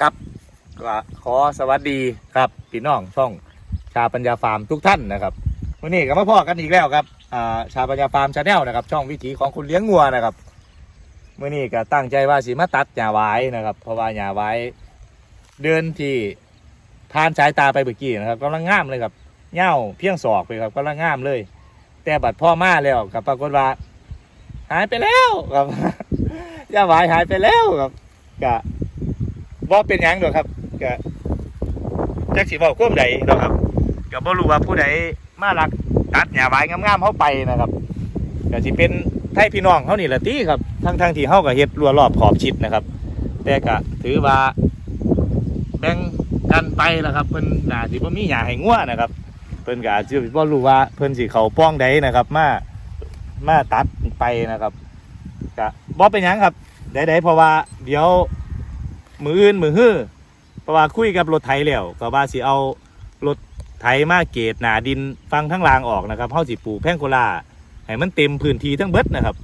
ครับก็ขอสวัสดีครับพี่น้องช่องชาปัญญาฟาร์มทุกท่านนะครับวันนี้ก็มาพอกันอีกแล้วครับอ่าชาปัญญาฟาร์มชาแนลนะครับ ช่องวิถีของคุณเลี้ยงงัวนะครับวันนี้ก็ตั้งใจว่าสิมาตัดหญ้าไว้นะครับ เพราะว่าหญ้าไว้เดินที่ผ่านสายตาไปเมื่อกี้นะครับกำลังงามเลยครับเหย้าเพียงศอกไปครับกำลังงามเลย แต่บัดพ่อมาแล้วกับปรากฏว่าหายไปแล้วครับหญ้าไว้หายไปแล้วครับก็ บ่เป็นหยังดอกครับก็จักสิเว้าความใดดอกครับก็บ่รู้ว่าผู้ใดมาลักตัดหญ้าไว้งามๆเฮาไปนะครับก็สิเป็นไทยพี่น้องเฮานี่ละติครับทั้งๆที่เฮาก็เฮ็ดรัวรอบขอบชิดนะครับ แต่ก็ถือว่าแบ่งกันไปแล้วครับเพิ่นน่าสิบ่มีหญ้าให้งัวนะครับ เพิ่นก็อาจสิบ่รู้ว่าเพิ่นสิเข้าป้องใดนะครับ มามาตัดไปนะครับก็บ่เป็นหยังครับใดๆเพราะว่าเดี๋ยว มืออื่นมือฮื้อเพราะว่าคุยกับรถไถแล้วก็ว่าสิเอารถไถมาเกตหนาดินฟังทั้งรางออกนะครับเฮาสิปลูกแพงโกลาให้มันเต็มพื้นที่ทั้งเบิดนะครับ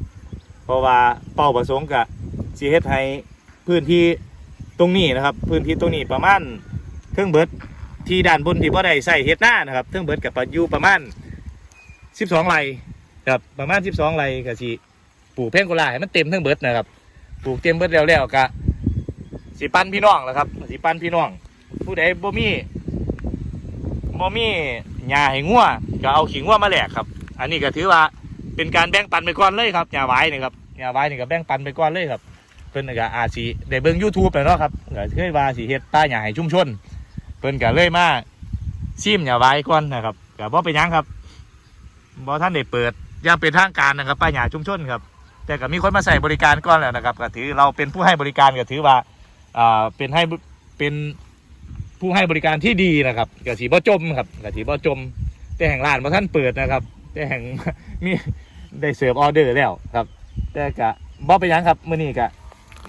เพราะว่าเป้าประสงค์ก็สิเฮ็ดให้พื้นที่ตรงนี้นะครับ พื้นที่ตรงนี้ประมาณเทิงเบิดที่ด้านบนที่บ่ได้ใส่เฮ็ดหน้านะครับเทิงเบิดกับอยู่ประมาณ 12ไร่ครับประมาณ 12ไร่ก็สิปลูกแพงโกลาให้มันเต็มทั้งเบิดนะครับปลูกเต็มเบิดแล้วแล้วก็ สิปันพี่น้องแหละครับ สิปันพี่น้อง ผู้ใดบ่มีบ่มีหญ้าให้งัวก็เอาขี้งัวมาแหลกครับ อันนี้ก็ถือว่าเป็นการแบ่งปันไปก่อนเลยครับหญ้าไว้นี่ครับหญ้าไว้นี่ก็แบ่งปันไปก่อนเลยครับ เพิ่นก็อาจสิได้เบิ่ง YouTube แล้วเนาะครับก็เคยว่าสิเฮ็ดป้าหญ้าให้ชุมชน เพิ่นก็เลยมาซิมหญ้าไว้ก่อนนะครับก็บ่เป็นหยังครับบ่ท่านได้เปิดย่างเป็นทางการนะครับป้าหญ้าชุมชนครับแต่ก็มีคนมาใส่บริการก่อนแล้วนะครับก็ถือเราเป็นผู้ให้บริการก็ถือว่า อ่าเป็นให้เป็นผู้ให้บริการที่ดีนะครับกะสีบ่จมครับกะสีบ่จม แต่แห่งร้านมาท่านเปิดนะครับ แต่แห่งมีได้เสิร์ฟออเดอร์แล้วครับ แต่กะบ่ไปยังครับมื้อนี้กะ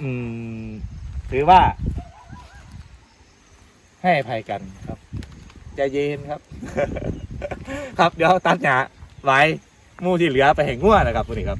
อืมถือว่า ให้อภัยกันครับใจเย็นครับ ครับเดี๋ยวตัดหญ้าไว้มู่ที่เหลือไปแห่งงัวนะครับมื้อนี้ครับ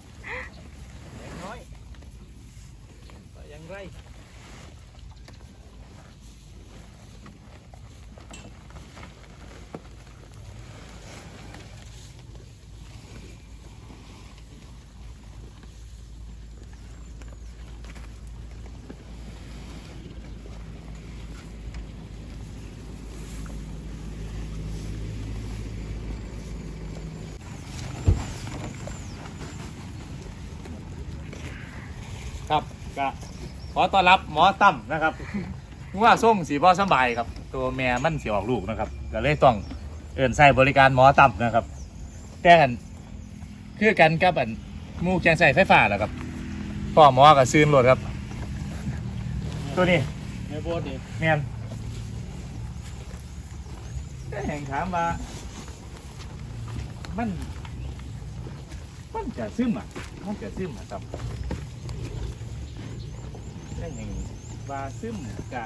ครับก็ขอต้อนรับหมอตั้มนะครับว่าส่งสีบอสำบายครับ ตัวแม่มันสีออกลูกนะครับก็เลยต้องเอินใส่บริการหมอตั้มนะครับ แต่กันคือกันกับอันหมูแกงใส่ไฟฟ้าแหละครับพ่อหมอกับซื้อรถครับ ตัวนี้ในโบสถ์นี่แม่นแต่แห่งถามว่า มัน มันจะซึมอะมันจะซึมอะครับ แต่แห่งวาซึมกะ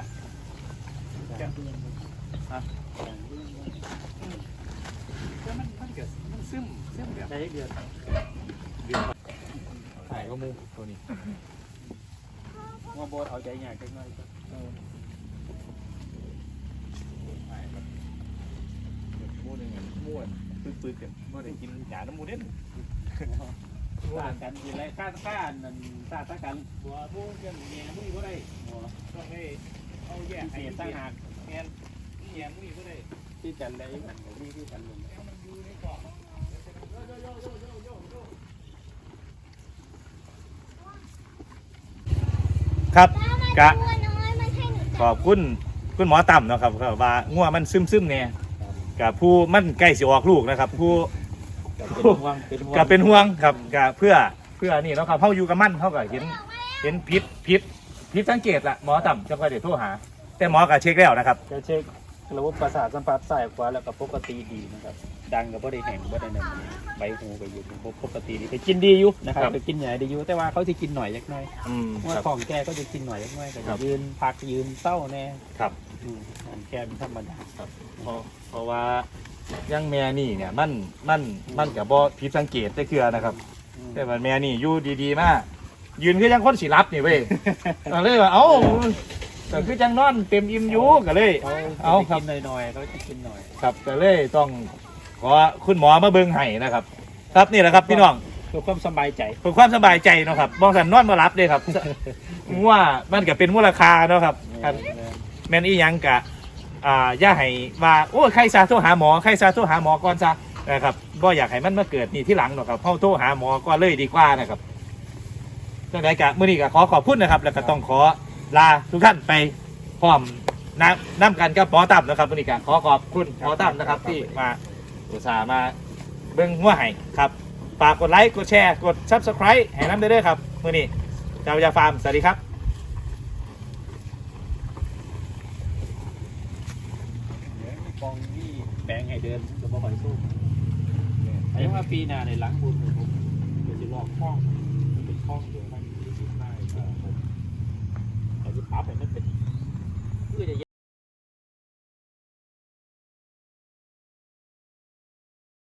จากเดือนฮะจากเดือนแต่มันมันจะมันซึมซึมแบบใช้เดือนเดือดถ่ายก็มูตัวนี้ว่าโบเอาใจใหญ่จังเลยก็ถ่ายเดือดมูหนึ่งม้วนปื้ดๆกันม้วนได้กินหยาน้ำมูเด่น ต่างกันทีไรข้าข้านั่นต่างต่างกันบัวผู้เกี่ยวกับเมียผู้นี้ก็ได้บัวต้องให้เอาแยกไอ้ให้ต่าตั้งงหากแมนนี่แยกมุ้ยก็ได้ที่กันได้มันกับที่ที่กันลงครับกะตัวน้อยมันให้หนูขอบคุณคุณหมอต่ำเนาะครับก็ว่างัวมันซึมซึมๆเนี่ยกับผู้มันใกล้สิออกลูกนะครับ ผู้ กับเป็นห่วงเป็นห่วงก็เป็นห่วงครับก็เพื่อเพื่อนี่เนาะครับเขาอยู่กับมันเขาก็เห็นเห็นพิษพิษพิษสังเกตละหมอต่ำจะคอยเดี๋ยวโทรหา แต่หมอก็เช็คแล้วนะครับจะเช็คระบบประสาทสัมผัสซ้ายขวาแล้วก็ปกติดีนะครับ ดังกับบ่ได้แห้งบ่ได้นั่นใบหูก็อยู่ปกติดีไปกินดีอยู่นะครับครับไปกินใหญ่ดีอยู่แต่ว่าเขาจะกินหน่อยเล็กน้อยอืมว่าครับของแกก็จะกินหน่อยเล็กน้อยก็ครัจะบยืนพักยืนเศร้าแน่ครับอืมอันแกเป็นธรรมดาเพราะเพราะว่า ยังแม่นี่เนี่ยมันมันมันกับบอผิดสังเกตได้คือนะครับอืมแต่ว่าแม่นี่อยู่ดีๆมากยืนคือยังคนสิรับนี่เว้ยก็เลยว่าเอ้าก็คือยังนอนเต็มอิ่มอยู่ก็เลยเขาเอาจะครับกินหน่อยๆเขาจะกินหน่อยครับก็เลยต้องขอคุณหมอมาเบิ่งให้นะครับ ครับนี่แหละครับพี่น้องเพื่อความสบายใจเพื่อความสบายใจเนาะครับบองสันนอนมารับเลยครับว่ามันก็เป็นมูลค่าเนาะครับครับแม่นอีหยังกะ อ่าอย่าให้ว่าโอ้ยใครซาโทรหาหมอใครซาโทรหาหมอก่อนซะนะครับบ่อยากให้มันมาเกิดนี่ที่หลังเนาะครับเฮาโทรหาหมอก่อนเลยดีกว่านะครับจังไดกะมื้อนี้ก็ขอขอบคุณนะครับ แล้วก็ต้องขอลาทุกท่านไปพร้อมน้ำน้ำกันกับหมอตั้มนะครับมื้อนี้ก็ขอขอบคุณหมอตั้มนะครับ ที่มาอุตส่าห์มาเบิ่งหัวให้ครับฝากกดไลค์กดแชร์กด Subscribe ให้น้ำเด้อๆครับมือนี้จาวยาฟาร์มสวัสดีครับ ปองนี่แบงให้เดินก็บ่ค่อยสู้ไอ้ว่าปีหน้าในหลังบุญผมจะสิลอกคล้องเป็นคล้องเดียวมันมีสิบห้าผมแต่จะปรับให้มันเป็นเพื่อจะ